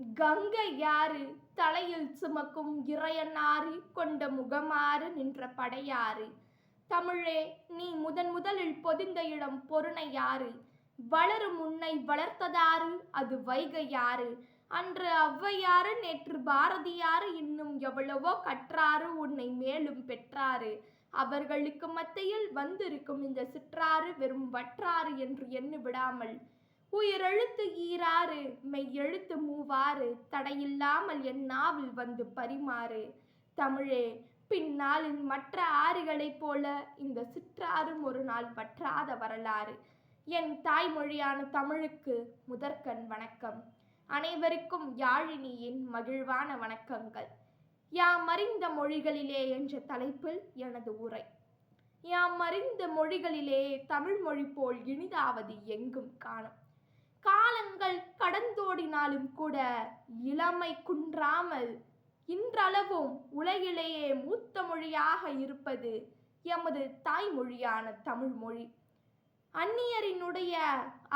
கங்கை யாரு தலையில் சுமக்கும் இறையனாறு கொண்ட முகமாறு நின்ற படையாறு. தமிழே நீ முதன் முதலில் பொதிந்த இடம் பொருணை யாரு வளரும் உன்னை வளர்த்ததாறு அது வைகை யாரு அன்று ஔவையாறு நேற்று பாரதியாறு இன்னும் எவ்வளவோ கற்றாறு உன்னை மேலும் பெற்றாரு அவர்களுக்கு மத்தியில் வந்திருக்கும் இந்த சிற்றாறு வெறும் வற்றாறு என்று எண்ணி விடாமல். உயிரெழுத்து ஈராறு மெய் எழுத்து மூவாறு தடையில்லாமல் என் நாவில் வந்து பரிமாறு. தமிழே பின்னாளின் மற்ற ஆறுகளைப் போல இந்த சிற்றாறும் ஒரு நாள் வற்றாத வரலாறு. என் தாய்மொழியான தமிழுக்கு முதற்கண் வணக்கம். அனைவருக்கும் யாழினியின் மகிழ்வான வணக்கங்கள். யாம் அறிந்த மொழிகளிலே என்ற தலைப்பில் எனது உரை. யாம் அறிந்த மொழிகளிலே தமிழ் மொழி போல் இனிதாவது எங்கும் காணும். மாறினாலும் கூட இளமை குன்றாமல் இன்றளவும் உலகிலேயே மூத்த மொழியாக இருப்பது எமது தாய்மொழியான தமிழ் மொழி. அந்நியரினுடைய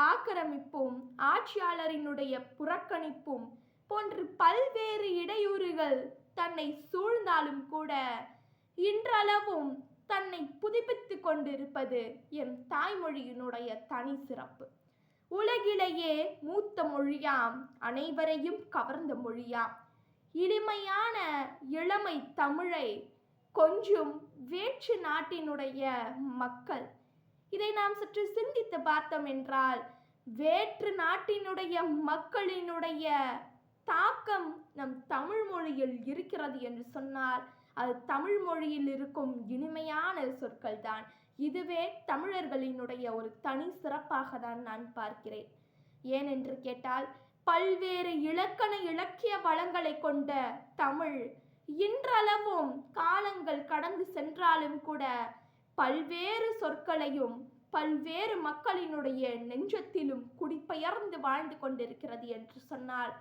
ஆக்கிரமிப்பும் ஆட்சியாளரினுடைய புறக்கணிப்பும் போன்று பல்வேறு இடையூறுகள் தன்னை சூழ்ந்தாலும் கூட இன்றளவும் தன்னை புதுப்பித்து கொண்டிருப்பது என் தாய்மொழியினுடைய தனி சிறப்பு. தமிழிலேயே மூத்த மொழியாம் அனைவரையும் கவர்ந்த மொழியாம். இனிமையான இளமை தமிழை கொஞ்சம் வேற்று நாட்டினுடைய மக்கள். இதை நாம் சற்று சிந்தித்து பார்த்தோம் என்றால் வேற்று நாட்டினுடைய மக்களினுடைய தாக்கம் நம் தமிழ் மொழியில் இருக்கிறது என்று சொன்னால் அது தமிழ் மொழியில் இருக்கும் இனிமையான சொற்கள் தான் இதுவே தமிழர்களினுடைய ஒரு தனி சிறப்பாக தான் நான் பார்க்கிறேன். ஏனென்று கேட்டால் பல்வேறு இலக்கண இலக்கிய வளங்களை கொண்ட தமிழ் இன்றளவும் காலங்கள் கடந்து சென்றாலும் கூட பல்வேறு சொற்களையும் பல்வேறு மக்களினுடைய நெஞ்சத்திலும் குடிபெயர்ந்து வாழ்ந்து கொண்டிருக்கிறது என்று சொன்னால்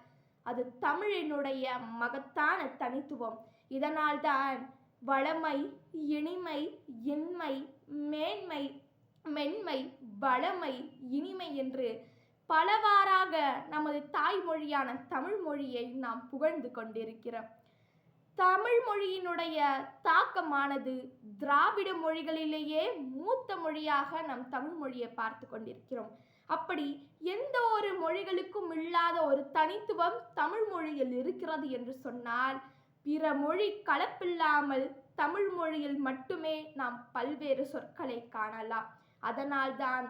அது தமிழினுடைய மகத்தான தனித்துவம். இதனால்தான் வளமை இனிமை இன்மை மேன்மை மென்மை வளமை இனிமை என்று பலவாறாக நமது தாய்மொழியான தமிழ் மொழியை நாம் புகழ்ந்து கொண்டிருக்கிறோம். தமிழ் மொழியினுடைய தாக்கமானது திராவிட மொழிகளிலேயே மூத்த மொழியாக நம் தமிழ் மொழியை பார்த்து கொண்டிருக்கிறோம். அப்படி எந்த ஒரு மொழிகளுக்கும் இல்லாத ஒரு தனித்துவம் தமிழ் மொழியில் இருக்கிறது என்று சொன்னால் பிற மொழி கலப்பில்லாமல் தமிழ் மொழியில் மட்டுமே நாம் பல்வேறு சொற்களை காணலாம். அதனால்தான்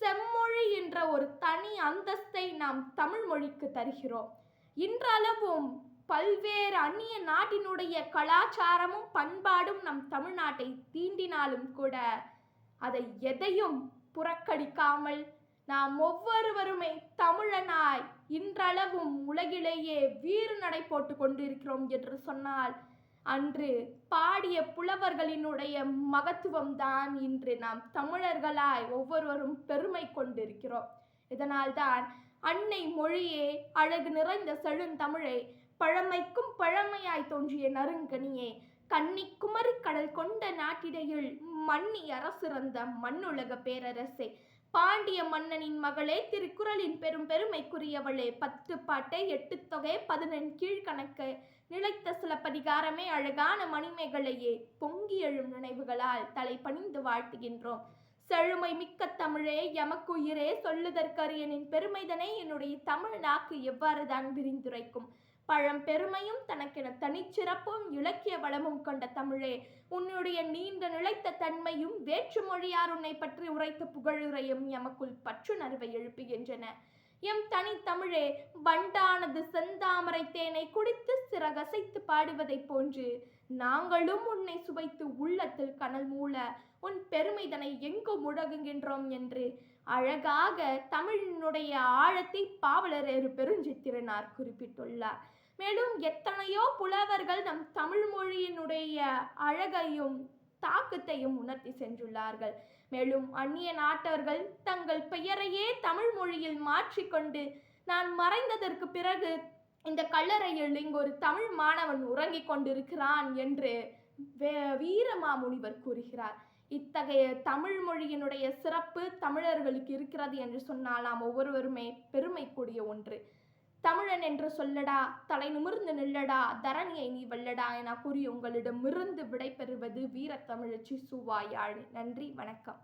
செம்மொழி என்ற ஒரு தனி அந்தஸ்தை நாம் தமிழ் மொழிக்கு தருகிறோம். இன்றளவும் பல்வேறு அந்நிய நாட்டினுடைய கலாச்சாரமும் பண்பாடும் நம் தமிழ்நாட்டை தீண்டினாலும் கூட அதை எதையும் புறக்கணிக்காமல் நாம் ஒவ்வொருவருமே தமிழனாய் இன்றளவும் உலகிலேயே வீறு நடை போட்டு கொண்டிருக்கிறோம் என்று சொன்னால் அன்று பாடிய புலவர்களினுடைய மகத்துவம்தான் இன்று நாம் தமிழர்களாய் ஒவ்வொருவரும் பெருமை கொண்டிருக்கிறோம். இதனால்தான் அன்னை மொழியே அழகு நிறைந்த செழுந்தமிழை பழமைக்கும் பழமையாய் தோன்றிய நறுங்கனியே கன்னிக்குமரி கடல் கொண்ட நாட்டிடையில் மன்னி அரசிறந்த மண்ணுலக பேரரசே பாண்டிய மன்னனின் மகளே திருக்குறளின் பெரும் பெருமைக்குரியவளே பத்து பாட்டை எட்டு தொகை பதினெண் கீழ்கணக்கு நிலைத்த சில பதிகாரமே அழகான மணிமேகலையே பொங்கி எழும் நினைவுகளால் தலை பணிந்து வாழ்த்துகின்றோம். செழுமை மிக்க தமிழே எமக்குயிரே சொல்லுதற்கரியனின் பெருமைதனை என்னுடைய தமிழ் நாக்கு எவ்வாறு தான் விரிந்துரைக்கும்? பழம் பெருமையும் தனக்கென தனிச்சிறப்பும் இலக்கிய வளமும் கொண்ட தமிழே. உன்னுடைய நீண்ட நிலைத்த தன்மையும் வேற்று மொழியார் உன்னை பற்றி உரைத்த புகழுரையும் எமக்குள் பற்றுணர்வை எழுப்புகின்றன. எம் தனி தமிழே வண்டானது செந்தாமரை தேனை குடித்து சிறகசைத்து பாடுவதைப் போன்று நாங்களும் உன்னை சுவைத்து உள்ளத்தில் கனல் மூல உன் பெருமைதனை எங்கு முழகுகின்றோம் என்று அழகாக தமிழினுடைய ஆழத்தை பாவலரேறு பெருஞ்சித்திரனார் குறிப்பிட்டுள்ளார். மேலும் எத்தனையோ புலவர்கள் நம் தமிழ் மொழியினுடைய அழகையும் தாக்கத்தையும் உணர்த்தி சென்றுள்ளார்கள். மேலும் அந்நிய நாட்டவர்கள் தங்கள் பெயரையே தமிழ் மொழியில் மாற்றிக்கொண்டு நான் மறைந்ததற்கு பிறகு இந்த கல்லறையில் இங்கு ஒரு தமிழ் மாணவன் உறங்கிக் கொண்டிருக்கிறான் என்று வீரமாமுனிவர் கூறுகிறார். இத்தகைய தமிழ் மொழியினுடைய சிறப்பு தமிழர்களுக்கு இருக்கிறது என்று சொன்னால் நாம் ஒவ்வொருவருமே பெருமைக்கூடிய ஒன்று. தமிழன் என்று சொல்லடா தலை நிமிர்ந்து நில்லடா தரணியை நீ வெல்லடா என கூறி உங்களிடமிருந்து விடைபெறுவது வீரத்தமிழச்சி சுவாயாழி நன்றி வணக்கம்.